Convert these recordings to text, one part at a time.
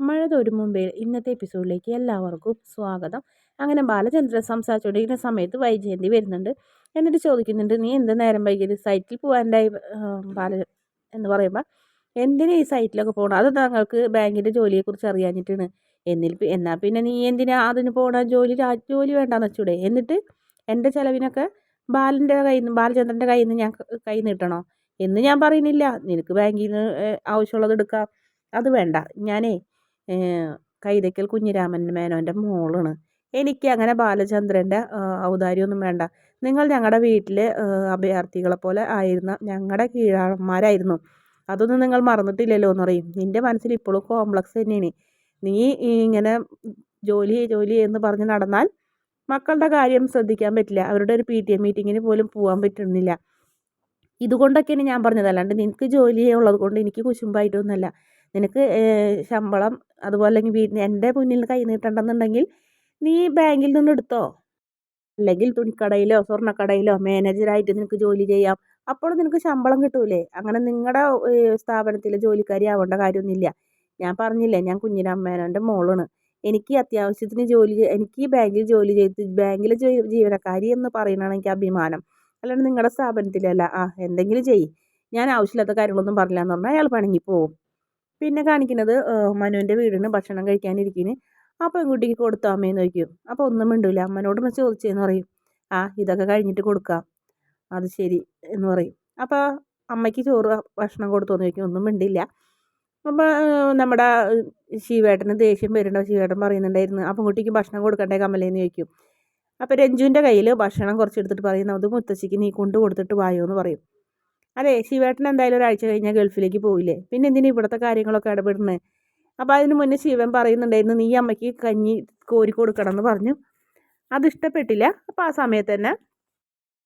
മഴ തോരും മുമ്പേ ഇന്നത്തെ എപ്പിസോഡിലേക്ക് എല്ലാവർക്കും സ്വാഗതം. അങ്ങനെ ബാലചന്ദ്രൻ സംസാരിച്ചുകൊണ്ടിരിക്കുന്ന സമയത്ത് വൈജയന്തി വരുന്നുണ്ട്. എന്നിട്ട് ചോദിക്കുന്നുണ്ട് നീ എന്ത് നേരം വൈകിയത്? സൈറ്റിൽ പോകാനുണ്ടായി ബാല എന്ന് പറയുമ്പോൾ എന്തിനാ ഈ സൈറ്റിലൊക്കെ പോകണം അത് താങ്കൾക്ക് ബാങ്കിന്റെ ജോലിയെക്കുറിച്ച് അറിയാഞ്ഞിട്ടാണ്. എന്നിൽ എന്നാൽ പിന്നെ നീ എന്തിനാ അതിന് പോകണം ജോലി ജോലി വേണ്ടാന്ന് വെച്ചൂടെ? എന്നിട്ട് എന്റെ ചിലവിനൊക്കെ ബാലന്റെ കയ്യിൽ നിന്ന് ബാലചന്ദ്രന്റെ കയ്യിൽ നിന്ന് ഞാൻ കൈ നീട്ടണോ? എന്ന് ഞാൻ പറയുന്നില്ല. നിനക്ക് ബാങ്കിൽ നിന്ന് ആവശ്യമുള്ളത് എടുക്കാം. അത് വേണ്ട. ഞാനേ കൈതയ്ക്കൽ കുഞ്ഞിരാമൻ മേനോന്റെ മോളാണ്. എനിക്ക് അങ്ങനെ ബാലചന്ദ്രന്റെ ഔദാര്യമൊന്നും വേണ്ട. നിങ്ങൾ ഞങ്ങളുടെ വീട്ടിലെ അഭയാർത്ഥികളെ പോലെ ആയിരുന്ന ഞങ്ങളുടെ കീഴാളന്മാരായിരുന്നു. അതൊന്നും നിങ്ങൾ മറന്നിട്ടില്ലല്ലോ എന്ന് പറയും. നിന്റെ മനസ്സിൽ ഇപ്പോഴും കോംപ്ലക്സ് തന്നെയാണ്. നീ ഇങ്ങനെ ജോലി ജോലി എന്ന് പറഞ്ഞ് നടന്നാൽ മക്കളുടെ കാര്യം ശ്രദ്ധിക്കാൻ പറ്റില്ല. അവരുടെ ഒരു പി ടി എ മീറ്റിങ്ങിന് പോലും പോകാൻ പറ്റുന്നില്ല. ഇതുകൊണ്ടൊക്കെയാണ് ഞാൻ പറഞ്ഞത്. അല്ലാണ്ട് നിനക്ക് ജോലി ഉള്ളത് കൊണ്ട് എനിക്ക് കുശുമ്പായിട്ടൊന്നുമല്ല. നിനക്ക് ശമ്പളം അതുപോലെ അല്ലെങ്കിൽ വീട്ടിൽ എന്റെ മുന്നിൽ കൈ നീട്ടണ്ടെന്നുണ്ടെങ്കിൽ നീ ബാങ്കിൽ നിന്ന് എടുത്തോ? അല്ലെങ്കിൽ തുണിക്കടയിലോ സ്വർണക്കടയിലോ മാനേജറായിട്ട് നിനക്ക് ജോലി ചെയ്യാം. അപ്പോൾ നിനക്ക് ശമ്പളം കിട്ടൂലേ? അങ്ങനെ നിങ്ങളുടെ സ്ഥാപനത്തിലെ ജോലിക്കാരി ആവേണ്ട കാര്യമൊന്നുമില്ല. ഞാൻ പറഞ്ഞില്ലേ ഞാൻ കുഞ്ഞിനമ്മേനോന്റെ മോളാണ് എനിക്ക് അത്യാവശ്യത്തിന് ജോലി എനിക്ക് ബാങ്കിൽ ജോലി ചെയ്ത് ബാങ്കിലെ ജീവനക്കാരി എന്ന് പറയുന്നതാണ് എനിക്ക് അഭിമാനം. അല്ലാണ്ട് നിങ്ങളുടെ സ്ഥാപനത്തിലല്ല. ആ എന്തെങ്കിലും ചെയ്യ്. ഞാൻ ആവശ്യമില്ലാത്ത കാര്യങ്ങളൊന്നും പറഞ്ഞില്ല എന്ന് പറഞ്ഞാൽ അയാൾ പണങ്ങി പോവും പിന്നെ കാണിക്കുന്നത് മനുവിന്റെ വീടിന് ഭക്ഷണം കഴിക്കാനിരിക്കുന്നു ആ പെൺകുട്ടിക്ക് കൊടുത്തോ അമ്മയെന്ന് ചോദിക്കും. അപ്പോൾ ഒന്നും മിണ്ടില്ല അമ്മനോടൊന്ന് ചോദിച്ചതെന്ന് പറയും. ആ ഇതൊക്കെ കഴിഞ്ഞിട്ട് കൊടുക്കാം. അത് ശരി എന്ന് പറയും. അപ്പോൾ അമ്മയ്ക്ക് ചോറ് ഭക്ഷണം കൊടുത്തോന്ന് ചോദിക്കും. ഒന്നും മിണ്ടില്ല. അപ്പോൾ നമ്മുടെ ശിവേട്ടന് ദേഷ്യം വരുന്നുണ്ടോ? ശിവേട്ടൻ പറയുന്നുണ്ടായിരുന്നു. ആ പെൺകുട്ടിക്ക് ഭക്ഷണം കൊടുക്കണ്ടേ കമലേന്ന് ചോദിക്കും. അപ്പോൾ രഞ്ജുവിന്റെ കയ്യിൽ ഭക്ഷണം കുറച്ചെടുത്തിട്ട് പറയും. അത് മുത്തശ്ശിക്ക് നീ കൊണ്ട് കൊടുത്തിട്ട് വായോ എന്ന് പറയും. അതെ ശിവേട്ടൻ എന്തായാലും ഒരാഴ്ച കഴിഞ്ഞാൽ ഗൾഫിലേക്ക് പോയില്ലേ പിന്നെ എന്തിനാ ഇവിടുത്തെ കാര്യങ്ങളൊക്കെ ഇടപെടുന്നത് അപ്പോൾ അതിന് മുന്നേ ശിവൻ പറയുന്നുണ്ടായിരുന്നു നീ അമ്മയ്ക്ക് കഞ്ഞി കോരി കൊടുക്കണം എന്ന് പറഞ്ഞു. അത് ഇഷ്ടപ്പെട്ടില്ല. അപ്പോൾ ആ സമയത്ത് തന്നെ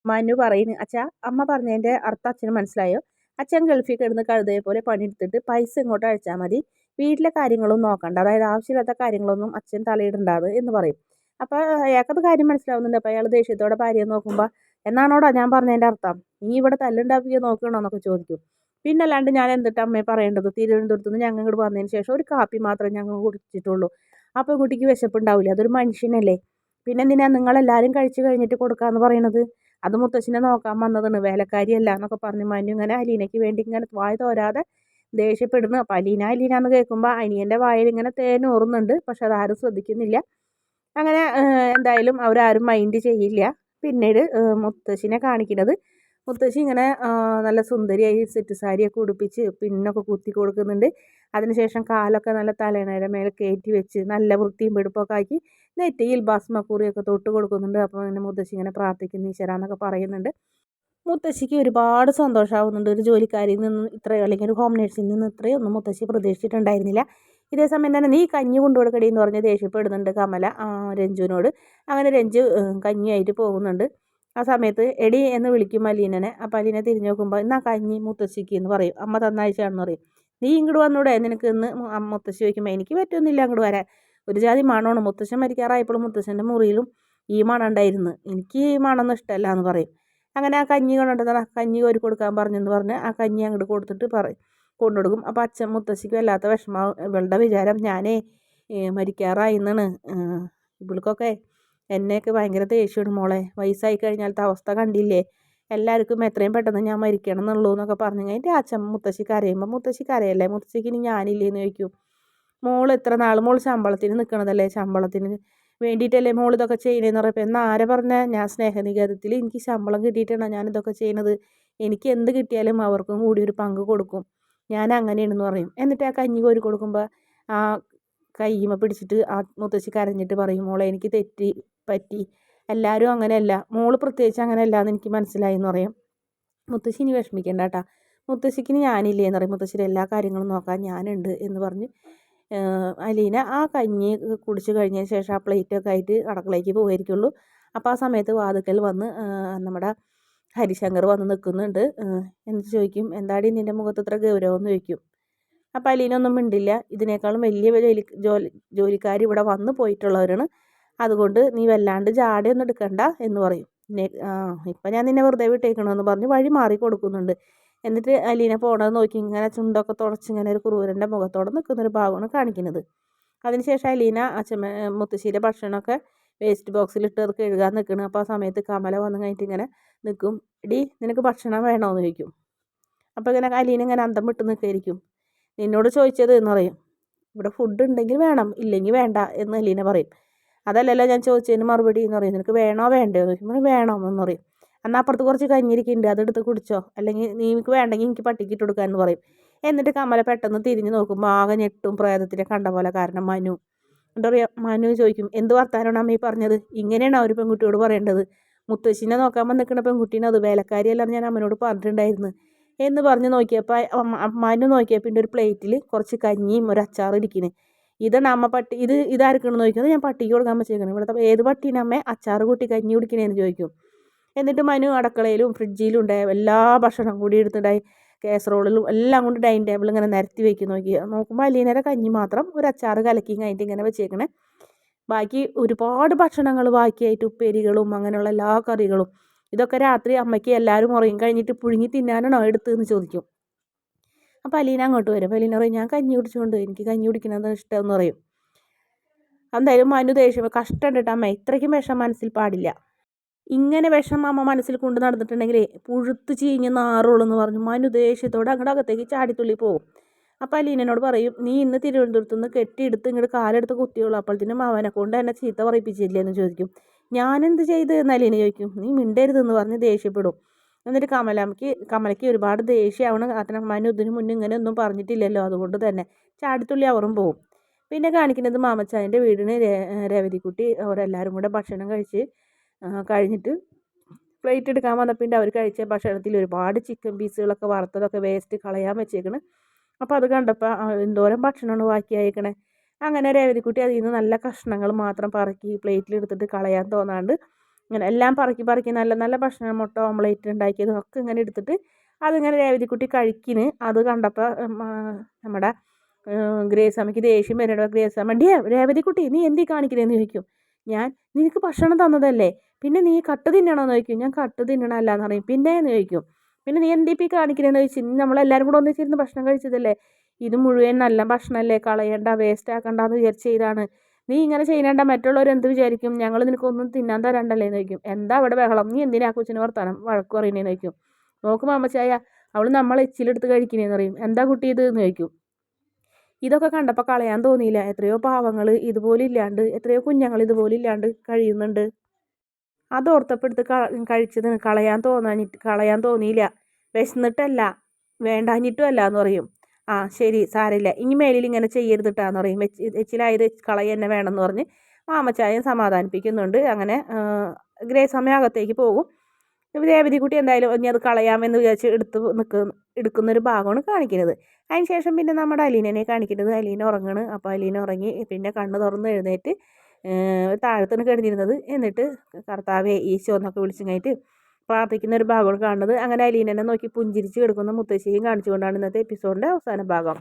മനു പറയുന്നു അച്ഛാ അമ്മ പറഞ്ഞതിന്റെ അർത്ഥം അച്ഛന് മനസ്സിലായോ? അച്ഛൻ ഗൾഫിൽ കിടന്ന് കഴുതയെ പോലെ പണിയെടുത്തിട്ട് പൈസ ഇങ്ങോട്ട് അയച്ചാൽ മതി. വീട്ടിലെ കാര്യങ്ങളൊന്നും നോക്കണ്ട. അതായത് ആവശ്യമില്ലാത്ത കാര്യങ്ങളൊന്നും അച്ഛൻ തലയിടണ്ടാത് എന്ന് പറയും. അപ്പോൾ അയാൾക്കത് കാര്യം മനസ്സിലാവുന്നുണ്ട്. അപ്പോൾ അയാൾ ദേഷ്യത്തോടെ ഭാര്യയെ നോക്കുമ്പോൾ എന്നാണോടാ ഞാൻ പറഞ്ഞതിന്റെ അർത്ഥം? നീ ഇവിടെ തല്ലുണ്ടാക്കിയോ നോക്കണോ എന്നൊക്കെ ചോദിക്കും. പിന്നെ അല്ലാണ്ട് ഞാൻ എന്തിട്ട് അമ്മയെ പറയേണ്ടത്? തിരുവനന്തപുരത്ത് നിന്ന് ഞങ്ങൾ ഇങ്ങോട്ട് വന്നതിന് ശേഷം ഒരു കാപ്പി മാത്രമേ ഞങ്ങൾ കുടിച്ചിട്ടുള്ളൂ. അപ്പോൾ കുട്ടിക്ക് വിശപ്പുണ്ടാവില്ല അതൊരു മനുഷ്യനല്ലേ? പിന്നെ എന്തിനാ നിങ്ങളെല്ലാവരും കഴിച്ചു കഴിഞ്ഞിട്ട് കൊടുക്കാമെന്ന് പറയണത്? അത് മുത്തശ്ശിനെ നോക്കാൻ വന്നതാണ്. വേലക്കാരിയല്ല എന്നൊക്കെ പറഞ്ഞ് മനു ഇങ്ങനെ അലീനയ്ക്ക് വേണ്ടി ഇങ്ങനെ വായ തോരാതെ ദേഷ്യപ്പെടുന്നു. അപ്പം അലീന അലീന എന്ന് കേൾക്കുമ്പോൾ അനിയന്റെ വായിൽ ഇങ്ങനെ തേനൂറുന്നുണ്ട് പക്ഷെ അതാരും ശ്രദ്ധിക്കുന്നില്ല. അങ്ങനെ എന്തായാലും അവരാരും മൈൻഡ് ചെയ്യില്ല. പിന്നീട് മുത്തശ്ശിനെ കാണിക്കുന്നത്. മുത്തശ്ശി ഇങ്ങനെ നല്ല സുന്ദരിയായി സെറ്റ് സാരിയൊക്കെ ഉടുപ്പിച്ച് പിന്നൊക്കെ കുത്തി കൊടുക്കുന്നുണ്ട്. അതിനുശേഷം കാലൊക്കെ നല്ല തലേണയുടെ മേലെ കയറ്റി വെച്ച് നല്ല വൃത്തിയും വെടുപ്പൊക്കെ ആക്കി നെറ്റിയിൽ ഭസ്മക്കുറിയൊക്കെ തൊട്ട് കൊടുക്കുന്നുണ്ട്. അപ്പോൾ ഇങ്ങനെ മുത്തശ്ശി ഇങ്ങനെ പ്രാർത്ഥിക്കുന്നു ഈശ്വര എന്നൊക്കെ പറയുന്നുണ്ട്. മുത്തശ്ശിക്ക് ഒരുപാട് സന്തോഷമാവുന്നുണ്ട് ഒരു ജോലിക്കാരിൽ നിന്ന് ഇത്രയോ അല്ലെങ്കിൽ ഒരു ഹോം നേഴ്സിൽ നിന്ന് ഇത്രയൊന്നും മുത്തശ്ശി പ്രതീക്ഷിച്ചിട്ടുണ്ടായിരുന്നില്ല. ഇതേ സമയം തന്നെ നീ കഞ്ഞി കൊണ്ടു കൊടുക്കടി എന്ന് പറഞ്ഞ് ദേഷ്യപ്പെടുന്നുണ്ട് കമല രഞ്ജുവിനോട്. അങ്ങനെ രഞ്ജു കഞ്ഞിയായിട്ട് പോകുന്നുണ്ട്. ആ സമയത്ത് എടി എന്ന് വിളിക്കും അലീനനെ അപ്പം അലീനെ തിരിഞ്ഞു നോക്കുമ്പോൾ എന്നാ കഞ്ഞി മുത്തശ്ശിക്ക് എന്ന് പറയും. അമ്മ തന്നയച്ചാണെന്ന് പറയും. നീ ഇങ്ങോട്ട് വന്നൂടെ? നിനക്ക് ഇന്ന് മുത്തശ്ശി ചോദിക്കുമ്പോൾ എനിക്ക് പറ്റുന്നില്ല അങ്ങോട്ട് വരാൻ. ഒരു ജാതി മണമാണ്. മുത്തശ്ശൻ മരിക്കാറായപ്പോഴും മുത്തശ്ശന്റെ മുറിയിലും ഈ മണം ഉണ്ടായിരുന്നു. എനിക്ക് ഈ മണമൊന്നും ഇഷ്ടമല്ല എന്ന് പറയും. അങ്ങനെ ആ കഞ്ഞി കൊണ്ടുവന്നിട്ട് കഞ്ഞി കോരി കൊടുക്കാൻ പറഞ്ഞെന്ന് പറഞ്ഞ് ആ കഞ്ഞി അങ്ങോട്ട് കൊടുത്തിട്ട് പറയും. കൊണ്ടുകൊടുക്കും. അപ്പോൾ അച്ഛൻ മുത്തശ്ശിക്ക് വല്ലാത്ത വിഷമാവും ഇവളുടെ വിചാരം ഞാനേ മരിക്കാറായി എന്നാണ്. ഇവൾക്കൊക്കെ എന്നെയൊക്കെ ഭയങ്കര ദേഷ്യമാണ് മോളെ. വയസ്സായി കഴിഞ്ഞാലത്തെ അവസ്ഥ കണ്ടില്ലേ? എല്ലാവർക്കും എത്രയും പെട്ടെന്ന് ഞാൻ മരിക്കണം എന്നുള്ളൂ എന്നൊക്കെ പറഞ്ഞു കഴിഞ്ഞിട്ട് അച്ഛൻ മുത്തശ്ശി കരയുമ്പോൾ മുത്തശ്ശി കരയല്ലേ? മുത്തശ്ശിക്ക് ഇനി ഞാനില്ലേ എന്ന് ചോദിക്കും. മോൾ എത്ര നാൾ മോൾ ശമ്പളത്തിന് നിൽക്കണതല്ലേ ശമ്പളത്തിന് വേണ്ടിയിട്ടല്ലേ മോൾ ഇതൊക്കെ ചെയ്യണേന്ന് പറയുമ്പോൾ എന്നാൽ ആരെ പറഞ്ഞാൽ ഞാൻ സ്നേഹനികേതത്തിൽ എനിക്ക് ശമ്പളം കിട്ടിയിട്ടാണ് ഞാനിതൊക്കെ ചെയ്യുന്നത്. എനിക്ക് എന്ത് കിട്ടിയാലും അവർക്കും കൂടി ഒരു പങ്ക് കൊടുക്കും. ഞാൻ അങ്ങനെയാണെന്ന് പറയും. എന്നിട്ട് ആ കഞ്ഞി കോരി കൊടുക്കുമ്പോൾ ആ കയ്യുമ്മ പിടിച്ചിട്ട് ആ മുത്തശ്ശി കരഞ്ഞിട്ട് പറയും മോളെ എനിക്ക് തെറ്റി പറ്റി. എല്ലാവരും അങ്ങനെയല്ല. മോൾ പ്രത്യേകിച്ച് അങ്ങനെയല്ല എന്ന് എനിക്ക് മനസ്സിലായി എന്ന് പറയും. മുത്തശ്ശി ഇനി വിഷമിക്കേണ്ട കേട്ടാ മുത്തശ്ശിക്ക് ഞാനില്ലേ എന്ന് പറയും. മുത്തശ്ശിയുടെ എല്ലാ കാര്യങ്ങളും നോക്കാൻ ഞാനുണ്ട് എന്ന് പറഞ്ഞ് അലീന ആ കഞ്ഞി കുടിച്ച് കഴിഞ്ഞതിന് ശേഷം ആ പ്ലേറ്റൊക്കെ ആയിട്ട് അടുക്കളയ്ക്ക് പോകുമായിരിക്കുള്ളൂ അപ്പോൾ ആ സമയത്ത് വാതുക്കൽ വന്ന് നമ്മുടെ ഹരിശങ്കർ വന്ന് നിൽക്കുന്നുണ്ട് എന്നിട്ട് ചോദിക്കും എന്താടി നിന്റെ മുഖത്ത് ഇത്ര ഗൗരവമെന്ന് ചോദിക്കും? അപ്പം അലീനൊന്നും മിണ്ടില്ല. ഇതിനേക്കാളും വലിയ ജോലി ജോലി ജോലിക്കാർ ഇവിടെ വന്ന് പോയിട്ടുള്ളവരാണ്. അതുകൊണ്ട് നീ വല്ലാണ്ട് ജാടയൊന്നും എടുക്കണ്ട എന്ന് പറയും. ഇപ്പം ഞാൻ നിന്നെ വെറുതെ വിട്ടേക്കണമെന്ന് പറഞ്ഞ് വഴി മാറി കൊടുക്കുന്നുണ്ട്. എന്നിട്ട് അലീന പോണത് നോക്കി ഇങ്ങനെ ചുണ്ടൊക്കെ തുടച്ച് ഇങ്ങനെ ഒരു ക്രൂരന്റെ മുഖത്തോടെ നിൽക്കുന്നൊരു ഭാഗമാണ് കാണിക്കുന്നത്. അതിനുശേഷം അലീന അച്ഛമ്മ മുത്തശ്ശിയുടെ ഭക്ഷണമൊക്കെ വേസ്റ്റ് ബോക്സിലിട്ട് അത് കഴുകാൻ നിൽക്കണം അപ്പോൾ ആ സമയത്ത് കമല വന്നു കഴിഞ്ഞിട്ട് ഇങ്ങനെ നിൽക്കും ഇടി നിനക്ക് ഭക്ഷണം വേണമെന്ന് ചോദിക്കും. അപ്പോൾ ഇങ്ങനെ അലീന ഇങ്ങനെ അന്തം വിട്ട് നിൽക്കായിരിക്കും നിന്നോട് ചോദിച്ചത് എന്ന് പറയും. ഇവിടെ ഫുഡ് ഉണ്ടെങ്കിൽ വേണം ഇല്ലെങ്കിൽ വേണ്ട എന്ന് അലീന പറയും. അതല്ലല്ലോ ഞാൻ ചോദിച്ചതിന് മറുപടി എന്ന് പറയും. നിനക്ക് വേണോ വേണ്ടയോ? എന്ന് ചോദിക്കുമ്പോൾ വേണം എന്ന് പറയും. എന്നാൽ അപ്പുറത്ത് കുറച്ച് കഞ്ഞിരിക്കുന്നുണ്ട് അതെടുത്ത് കുടിച്ചോ. അല്ലെങ്കിൽ നീക്ക് വേണ്ടെങ്കിൽ എനിക്ക് പട്ടിക്കിട്ട് കൊടുക്കാമെന്ന് പറയും. എന്നിട്ട് കമല പെട്ടെന്ന് തിരിഞ്ഞ് നോക്കുമ്പോൾ ആകെ ഞെട്ടും പ്രേതത്തിനെ കണ്ട പോലെ. കാരണം മനു. എന്താ പറയുക മനു ചോദിക്കും എന്ത് വർത്താനാണ് അമ്മ ഈ പറഞ്ഞത്? ഇങ്ങനെയാണ് ഒരു പെൺകുട്ടിയോട് പറയേണ്ടത്. മുത്തശ്ശിനെ നോക്കാൻ വന്നിരിക്കുന്ന പെൺകുട്ടീനെ അത് വേലക്കാരിയല്ലെന്ന് ഞാൻ അമ്മനോട് പറഞ്ഞിട്ടുണ്ടായിരുന്നു. എന്ന് പറഞ്ഞ് നോക്കിയപ്പോൾ മനു നോക്കിയപ്പോൾ എന്റെ ഒരു പ്ലേറ്റിൽ കുറച്ച് കഞ്ഞിയും ഒരു അച്ചാറും ഇരിക്കുന്നത് ഇതാണ് അമ്മ പട്ടി ഇത് ഇതായിരിക്കണം നോക്കുന്നത് ഞാൻ പട്ടിക്ക് കൊടുക്കാൻ വെച്ചേക്കണം. ഇവിടുത്തെ ഏത് പട്ടീനെ അമ്മ? അച്ചാറ് കൂട്ടി കഞ്ഞി കുടിക്കണേന്ന് ചോദിക്കും. എന്നിട്ട് മനു അടക്കളയിലും ഫ്രിഡ്ജിലും ഉണ്ടായ എല്ലാ ഭക്ഷണം കൂടി എടുത്തിട്ടായി. കാസറോളിലും എല്ലാം കൊണ്ട് ഡൈനിങ് ടേബിൾ ഇങ്ങനെ നിരത്തി വെക്കും. നോക്കി നോക്കുമ്പോൾ അലീനയുടെ കഞ്ഞി മാത്രം ഒരു അച്ചാറ് കലക്കി കഴിഞ്ഞിട്ട് ഇങ്ങനെ വെച്ചേക്കണേ. ബാക്കി ഒരുപാട് ഭക്ഷണങ്ങൾ ബാക്കിയായിട്ട് ഉപ്പേരികളും അങ്ങനെയുള്ള എല്ലാ കറികളും. ഇതൊക്കെ രാത്രി അമ്മയ്ക്ക് എല്ലാവരും ഉറങ്ങി കഴിഞ്ഞിട്ട് പുഴുങ്ങി തിന്നാനാണോ എടുത്തതെന്ന് ചോദിക്കും. അപ്പോൾ അലീന അങ്ങോട്ട് വരും. അലീന പറയും ഞാൻ കഞ്ഞി കുടിച്ചുകൊണ്ട് എനിക്ക് കഞ്ഞി കുടിക്കുന്നത് ഇഷ്ടമെന്ന് പറയും. എന്തായാലും മനു ദേഷ്യം കഷ്ടം കേട്ടോ അമ്മ. ഇത്രയ്ക്കും വിഷം മനസ്സിൽ പാടില്ല. ഇങ്ങനെ വിഷം അമ്മ മനസ്സിൽ കൊണ്ട് നടന്നിട്ടുണ്ടെങ്കിൽ പുഴുത്ത് ചീഞ്ഞ് നാറുള്ളൂ പറഞ്ഞു. മനു ദേഷ്യത്തോടെ അങ്ങോട്ട് അകത്തേക്ക് ചാടിത്തുള്ളി പോകും. അപ്പം അലീനോട് പറയും നീ ഇന്ന് തിരുവനന്തപുരത്ത് നിന്ന് കെട്ടിയെടുത്ത് ഇങ്ങോട്ട് കാലെടുത്ത് കുത്തിയുള്ളൂ അപ്പോഴത്തേനും അവനെ കൊണ്ട് എന്നെ ചീത്ത പറയിപ്പിച്ചില്ലേ? എന്ന് ചോദിക്കും. ഞാനെന്ത് ചെയ്ത്? എന്ന് അലീന ചോദിക്കും. നീ മിണ്ടരുതെന്ന് പറഞ്ഞ് ദേഷ്യപ്പെടും. എന്നിട്ട് കമലമ്മയ്ക്ക് കമലയ്ക്ക് ഒരുപാട് ദേഷ്യമാണ് കാരണം മനു ഇതിന് മുന്നേ ഇങ്ങനെ ഒന്നും പറഞ്ഞിട്ടില്ലല്ലോ. അതുകൊണ്ട് തന്നെ ചാടിത്തുള്ളി അവറും പോവും. പിന്നെ കാണിക്കുന്നത് മാമച്ചായന്റെ വീടിന് രേവതിക്കുട്ടി അവരെല്ലാവരും കൂടെ ഭക്ഷണം കഴിച്ച് കഴിഞ്ഞിട്ട് പ്ലേറ്റ് എടുക്കാൻ വന്നപ്പോൾ അവർ കഴിച്ച ഭക്ഷണത്തിൽ ഒരുപാട് ചിക്കൻ പീസുകളൊക്കെ വറുത്തതൊക്കെ വേസ്റ്റ് കളയാൻ വെച്ചേക്കണ്. അപ്പോൾ അത് കണ്ടപ്പോൾ എന്തോരം ഭക്ഷണമാണ് ബാക്കിയായേക്കണേ അങ്ങനെ രേവതിക്കുട്ടി അതിൽ നിന്ന് നല്ല കഷ്ണങ്ങൾ മാത്രം പറക്കി പ്ലേറ്റിലെടുത്തിട്ട് കളയാൻ തോന്നാണ്ട് ഇങ്ങനെ എല്ലാം പറക്കി പറക്കി നല്ല നല്ല ഭക്ഷണം മുട്ട ഓംലേറ്റ് ഉണ്ടാക്കിയതും ഒക്കെ ഇങ്ങനെ എടുത്തിട്ട് അതിങ്ങനെ രേവതിക്കുട്ടി കഴിക്കിന്. അത് കണ്ടപ്പോൾ നമ്മുടെ ഗ്രേസമ്മയ്ക്ക് ദേഷ്യം വരണോ. ഗ്രേസമ്മ അമ്മ ഡേ രേവതിക്കുട്ടി നീ എന്തി കാണിക്കണേന്ന് ചോദിക്കും. ഞാൻ നിനക്ക് ഭക്ഷണം തന്നതല്ലേ? പിന്നെ നീ കട്ട് തിന്നണമെന്ന് ചോദിക്കും. ഞാൻ കട്ട് തിന്നണമല്ല എന്ന് പറയും. പിന്നെ എന്ന് ചോദിക്കും. പിന്നെ നീ എന്തി പി കാണിക്കണേന്ന് ചോദിച്ചു നമ്മളെല്ലാവരും കൂടെ ഒന്നിച്ചിരുന്ന് ഭക്ഷണം കഴിച്ചതല്ലേ? ഇത് മുഴുവൻ നല്ല ഭക്ഷണമല്ലേ കളയണ്ട വേസ്റ്റ് ആക്കണ്ട എന്ന് വിചാരിച്ച് ചെയ്താണ്. നീ ഇങ്ങനെ ചെയ്യണ്ട മറ്റുള്ളവർ എന്ത് വിചാരിക്കും? ഞങ്ങൾ നിനക്കൊന്നും തിന്നാൻ തരണ്ടല്ലേ എന്ന് ചോദിക്കും. എന്താ അവിടെ ബഹളം? നീ എന്തിനാ കൊച്ചിന് വർത്താനം വഴക്ക് പറയുന്നതെന്ന് ചോദിക്കും. നോക്കും അമ്മച്ചായ അവൾ നമ്മൾ എച്ചിലെടുത്ത് കഴിക്കണേന്ന് പറയും. എന്താ കുട്ടി ഇത് എന്ന് ചോദിക്കും. ഇതൊക്കെ കണ്ടപ്പോൾ കളയാൻ തോന്നിയില്ല. എത്രയോ പാവങ്ങൾ ഇതുപോലെ ഇല്ലാണ്ട് എത്രയോ കുഞ്ഞുങ്ങൾ ഇതുപോലെ ഇല്ലാണ്ട് കഴിയുന്നുണ്ട്. അതോർത്തപ്പെടുത്ത് കഴിച്ചത് കളയാൻ തോന്നാനിട്ട് കളയാൻ തോന്നിയില്ല. വിശന്നിട്ടല്ല വേണ്ടാഞ്ഞിട്ടും അല്ല എന്ന് പറയും. ആ ശരി സാരില്ല ഇനി മേലിൽ ഇങ്ങനെ ചെയ്യരുതിട്ടാന്ന് പറയും. എച്ചിലായത് കളയ തന്നെ വേണമെന്ന് പറഞ്ഞ് മാമച്ചായൻ സമാധാനിപ്പിക്കുന്നുണ്ട്. അങ്ങനെ ഗ്രേ അമ്മ അകത്തേക്ക് പോകും. ദേവതിക്കുട്ടി എന്തായാലും ഇനി അത് കളയാമെന്ന് വിചാരിച്ച് എടുത്ത് നിൽക്കുന്ന എടുക്കുന്നൊരു ഭാഗമാണ് കാണിക്കുന്നത്. അതിന് ശേഷം പിന്നെ നമ്മുടെ അലീനനെ കാണിക്കുന്നത്. അലീന ഉറങ്ങണ്. അപ്പോൾ അലീന ഉറങ്ങി പിന്നെ കണ്ണ് തുറന്ന് എഴുന്നേറ്റ് താഴത്താണ് കിടന്നിരുന്നത്. എന്നിട്ട് കർത്താവെ ഈശോ എന്നൊക്കെ വിളിച്ചു കഴിഞ്ഞിട്ട് പ്രാർത്ഥിക്കുന്ന ഒരു ഭാഗമാണ് കാണുന്നത്. അങ്ങനെ അലീനനെ നോക്കി പുഞ്ചിരിച്ച് കിടക്കുന്ന മുത്തശ്ശിയും കാണിച്ചുകൊണ്ടാണ് ഇന്നത്തെ എപ്പിസോഡിന്റെ അവസാന ഭാഗം.